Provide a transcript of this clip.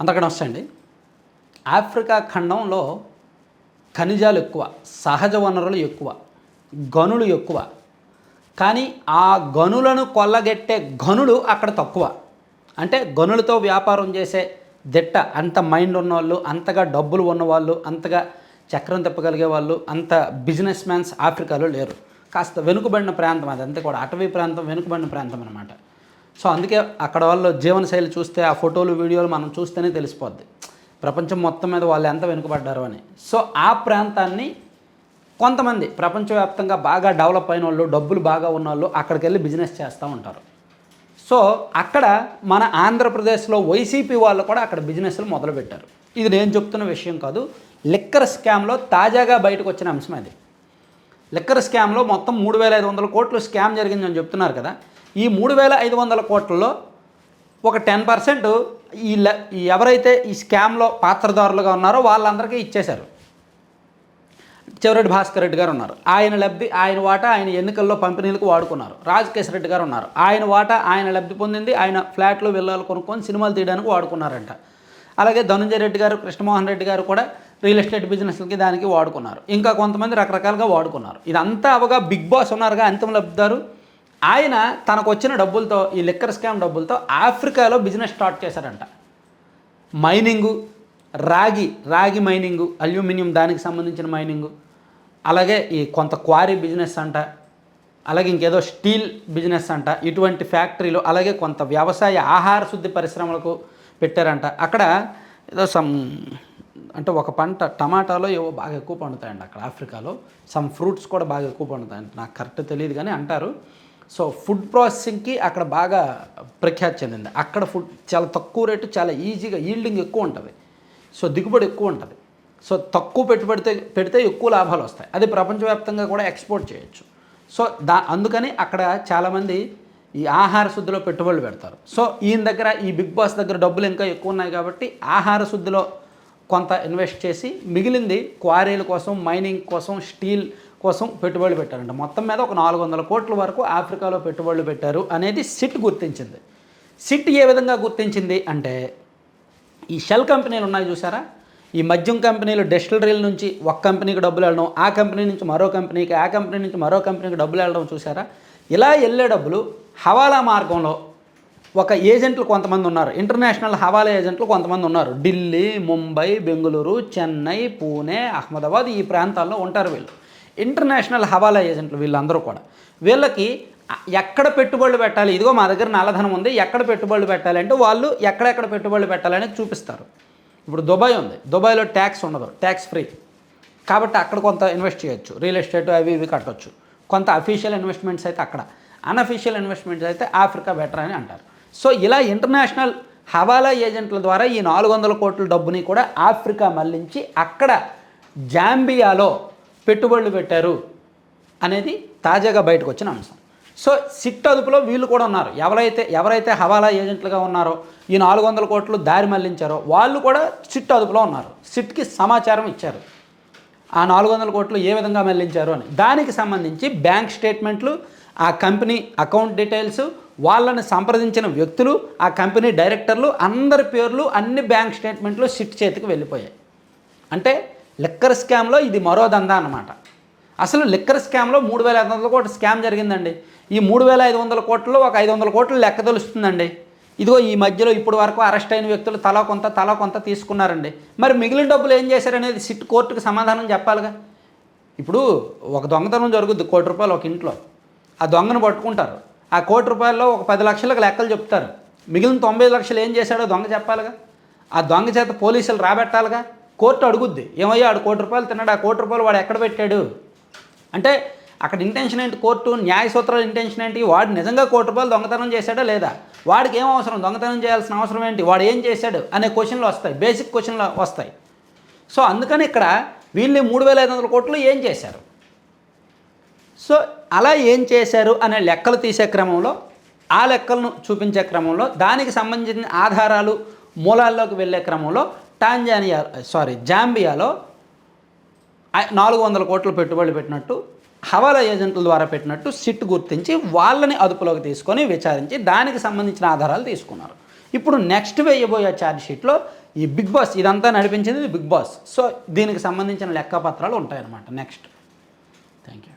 అంతకన్నా వస్తాయండి ఆఫ్రికా ఖండంలో ఖనిజాలు ఎక్కువ సహజ వనరులు ఎక్కువ గనులు ఎక్కువ. కానీ ఆ గనులను కొల్లగెట్టే గనులు అక్కడ తక్కువ. అంటే గనులతో వ్యాపారం చేసే దిట్ట అంత మైండ్ ఉన్నవాళ్ళు అంతగా డబ్బులు ఉన్నవాళ్ళు అంతగా చక్రం తిప్పగలిగే వాళ్ళు అంత బిజినెస్ మ్యాన్స్ ఆఫ్రికాలో లేరు. కాస్త వెనుకబడిన ప్రాంతం అది అంతే కూడా. అటవీ ప్రాంతం వెనుకబడిన ప్రాంతం అనమాట సో అందుకే అక్కడ వాళ్ళు జీవనశైలి చూస్తే ఆ ఫోటోలు వీడియోలు మనం చూస్తేనే తెలిసిపోద్ది. ప్రపంచం మొత్తం మీద వాళ్ళు ఎంత వెనుకబడ్డారు అని. సో ఆ ప్రాంతాన్ని కొంతమంది ప్రపంచవ్యాప్తంగా బాగా డెవలప్ అయిన వాళ్ళు డబ్బులు బాగా ఉన్న వాళ్ళు అక్కడికి వెళ్ళి బిజినెస్ చేస్తూ ఉంటారు. సో అక్కడ మన ఆంధ్రప్రదేశ్లో వైసీపీ వాళ్ళు కూడా అక్కడ బిజినెస్లు మొదలుపెట్టారు. ఇది నేను చెప్తున్న విషయం కాదు. లిక్కర్ స్కామ్లో తాజాగా బయటకు వచ్చిన అంశం అది. లిక్కర్ స్కామ్లో మొత్తం మూడు వేల ఐదు వందల కోట్లు స్కామ్ జరిగిందని చెప్తున్నారు కదా. ఈ మూడు వేల ఐదు వందల కోట్లలో ఒక టెన్ పర్సెంట్ ఈ ఎవరైతే ఈ స్కామ్లో పాత్రదారులుగా ఉన్నారో వాళ్ళందరికీ ఇచ్చేశారు. చివరెడ్డి భాస్కర్ రెడ్డి గారు ఉన్నారు. ఆయన లబ్ధి ఆయన వాటా ఆయన ఎన్నికల్లో పంపిణీలకు వాడుకున్నారు. రాజకేశ్వర రెడ్డి గారు ఉన్నారు. ఆయన వాటా ఆయన లబ్ధి పొందింది ఆయన ఫ్లాట్లు విల్లాలు కొనుక్కొని సినిమాలు తీయడానికి వాడుకున్నారంట. అలాగే ధనుంజయ రెడ్డి గారు కృష్ణమోహన్ రెడ్డి గారు కూడా రియల్ ఎస్టేట్ బిజినెస్లకి దానికి వాడుకున్నారు. ఇంకా కొంతమంది రకరకాలుగా వాడుకున్నారు. ఇదంతా అవగా బిగ్ బాస్ ఉన్నారుగా అంతిమ లబ్ధిదారు. ఆయన తనకు వచ్చిన డబ్బులతో ఈ లిక్కర్ స్కామ్ డబ్బులతో ఆఫ్రికాలో బిజినెస్ స్టార్ట్ చేశారంట మైనింగు రాగి రాగి మైనింగు అల్యూమినియం దానికి సంబంధించిన మైనింగు అలాగే ఈ కొంత క్వారీ బిజినెస్ అంట అలాగే ఇంకేదో స్టీల్ బిజినెస్ అంట ఇటువంటి ఫ్యాక్టరీలు అలాగే కొంత వ్యవసాయ ఆహార శుద్ధి పరిశ్రమలకు పెట్టారంట. అక్కడ ఏదో సమ్ అంటే ఒక పంట టమాటాలో ఏవో బాగా ఎక్కువ పండుతాయండి అక్కడ ఆఫ్రికాలో. సమ్ ఫ్రూట్స్ కూడా బాగా ఎక్కువ పండుతాయంట. నాకు కరెక్ట్ తెలియదు కానీ అంటారు. సో ఫుడ్ ప్రాసెసింగ్కి అక్కడ బాగా ప్రఖ్యాతి చెందింది. అక్కడ ఫుడ్ చాలా తక్కువ రేటు చాలా ఈజీగా ఈల్డింగ్ ఎక్కువ ఉంటుంది. సో దిగుబడి ఎక్కువ ఉంటుంది. సో తక్కువ పెట్టుబడితే పెడితే ఎక్కువ లాభాలు వస్తాయి. అది ప్రపంచవ్యాప్తంగా కూడా ఎక్స్పోర్ట్ చేయొచ్చు. సో దా అందుకని అక్కడ చాలామంది ఈ ఆహార శుద్ధిలో పెట్టుబడులు పెడతారు. సో ఈయన దగ్గర ఈ బిగ్ బాస్ దగ్గర డబ్బులు ఇంకా ఎక్కువ ఉన్నాయి కాబట్టి ఆహార శుద్ధిలో కొంత ఇన్వెస్ట్ చేసి మిగిలింది క్వారీల కోసం మైనింగ్ కోసం స్టీల్ కోసం పెట్టుబడులు పెట్టారంట. మొత్తం మీద ఒక నాలుగు వందల కోట్ల వరకు ఆఫ్రికాలో పెట్టుబడులు పెట్టారు అనేది సిట్ గుర్తించింది. సిట్ ఏ విధంగా గుర్తించింది అంటే ఈ షెల్ కంపెనీలు ఉన్నాయి చూసారా ఈ మద్యం కంపెనీలు డెస్టిలరీల నుంచి ఒక కంపెనీకి డబ్బులు వెళ్ళడం ఆ కంపెనీ నుంచి మరో కంపెనీకి ఆ కంపెనీ నుంచి మరో కంపెనీకి డబ్బులు వెళ్ళడం చూసారా ఇలా వెళ్ళే డబ్బులు హవాలా మార్గంలో ఒక ఏజెంట్లు కొంతమంది ఉన్నారు. ఇంటర్నేషనల్ హవాలా ఏజెంట్లు కొంతమంది ఉన్నారు. ఢిల్లీ ముంబై బెంగళూరు చెన్నై పూణే అహ్మదాబాద్ ఈ ప్రాంతాల్లో ఉంటారు వీళ్ళు. ఇంటర్నేషనల్ హవాలా ఏజెంట్లు వీళ్ళందరూ కూడా. వీళ్ళకి ఎక్కడ పెట్టుబడులు పెట్టాలి? ఇదిగో మా దగ్గర నల్లధనం ఉంది ఎక్కడ పెట్టుబడులు పెట్టాలి అంటే వాళ్ళు ఎక్కడెక్కడ పెట్టుబడులు పెట్టాలని చూపిస్తారు. ఇప్పుడు దుబాయ్ ఉంది. దుబాయ్లో ట్యాక్స్ ఉండదు ట్యాక్స్ ఫ్రీ. కాబట్టి అక్కడ కొంత ఇన్వెస్ట్ చేయొచ్చు. రియల్ ఎస్టేట్ అవి ఇవి కట్టొచ్చు. కొంత అఫీషియల్ ఇన్వెస్ట్మెంట్స్ అయితే అక్కడ. అన్అఫీషియల్ ఇన్వెస్ట్మెంట్స్ అయితే ఆఫ్రికా బెటర్ అని అంటారు. సో ఇలా ఇంటర్నేషనల్ హవాలా ఏజెంట్ల ద్వారా ఈ నాలుగు వందల కోట్ల డబ్బుని కూడా ఆఫ్రికా మళ్ళించి అక్కడ జాంబియాలో పెట్టుబడులు పెట్టారు అనేది తాజాగా బయటకు వచ్చిన అంశం. సో సిట్ అదుపులో వీళ్ళు కూడా ఉన్నారు. ఎవరైతే ఎవరైతే హవాలా ఏజెంట్లుగా ఉన్నారో ఈ నాలుగు వందల కోట్లు దారి మళ్ళించారో వాళ్ళు కూడా సిట్ అదుపులో ఉన్నారు. సిట్కి సమాచారం ఇచ్చారు. ఆ నాలుగు వందల కోట్లు ఏ విధంగా మళ్ళించారు అని. దానికి సంబంధించి బ్యాంక్ స్టేట్మెంట్లు ఆ కంపెనీ అకౌంట్ డీటెయిల్స్ వాళ్ళని సంప్రదించిన వ్యక్తులు ఆ కంపెనీ డైరెక్టర్లు అందరి పేర్లు అన్ని బ్యాంక్ స్టేట్మెంట్లు సిట్ చేతికి వెళ్ళిపోయాయి. అంటే లిక్కర్ స్కామ్లో ఇది మరో దందా అన్నమాట. అసలు లిక్కర్ స్కామ్లో మూడు వేల ఐదు వందల కోట్ల స్కామ్ జరిగిందండి. ఈ మూడు వేల ఐదు వందల కోట్లలో ఒక ఐదు వందల కోట్లు లెక్క తెలుస్తుందండి. ఇదిగో ఈ మధ్యలో ఇప్పుడు వరకు అరెస్ట్ అయిన వ్యక్తులు తలా కొంత తలా కొంత తీసుకున్నారండి. మరి మిగిలిన డబ్బులు ఏం చేశారనేది సిట్ కోర్టుకు సమాధానం చెప్పాలిగా? ఇప్పుడు ఒక దొంగతనం జరుగుద్ది కోటి రూపాయలు ఒక ఇంట్లో. ఆ దొంగను పట్టుకుంటారు. ఆ కోటి రూపాయల్లో ఒక పది లక్షలకు లెక్కలు చెప్తారు. మిగిలిన తొంభై లక్షలు ఏం చేశాడో దొంగ చెప్పాలిగా? ఆ దొంగ చేత పోలీసులు రాబెట్టాలిగా? కోర్టు అడుగుద్ది. ఏమయ్యా ఆడు కోటి రూపాయలు తిన్నాడు ఆ కోటి రూపాయలు వాడు ఎక్కడ పెట్టాడు? అంటే అక్కడ ఇంటెన్షన్ ఏంటి? కోర్టు న్యాయ సూత్రాల ఇంటెన్షన్ ఏంటి? వాడు నిజంగా కోటి రూపాయలు దొంగతనం చేశాడా లేదా? వాడికి ఏం అవసరం? దొంగతనం చేయాల్సిన అవసరం ఏంటి? వాడు ఏం చేశాడు? అనే క్వశ్చన్లు వస్తాయి. బేసిక్ క్వశ్చన్లు వస్తాయి. సో అందుకని ఇక్కడ వీళ్ళు మూడు వేల ఐదు వందల కోట్లు ఏం చేశారు? సో అలా ఏం చేశారు అనే లెక్కలు తీసే క్రమంలో ఆ లెక్కలను చూపించే క్రమంలో దానికి సంబంధించిన ఆధారాలు మూలాల్లోకి వెళ్ళే క్రమంలో టాంజానియా సారీ జాంబియాలో నాలుగు వందల కోట్లు పెట్టుబడులు పెట్టినట్టు హవాలా ఏజెంట్ల ద్వారా పెట్టినట్టు సిట్ గుర్తించి వాళ్ళని అదుపులోకి తీసుకొని విచారించి దానికి సంబంధించిన ఆధారాలు తీసుకున్నారు. ఇప్పుడు నెక్స్ట్ వేయబోయే ఛార్జ్ షీట్లో ఈ బిగ్ బాస్ ఇదంతా నడిపించింది బిగ్ బాస్. సో దీనికి సంబంధించిన లెక్కపత్రాలు ఉంటాయన్నమాట. నెక్స్ట్. Thank you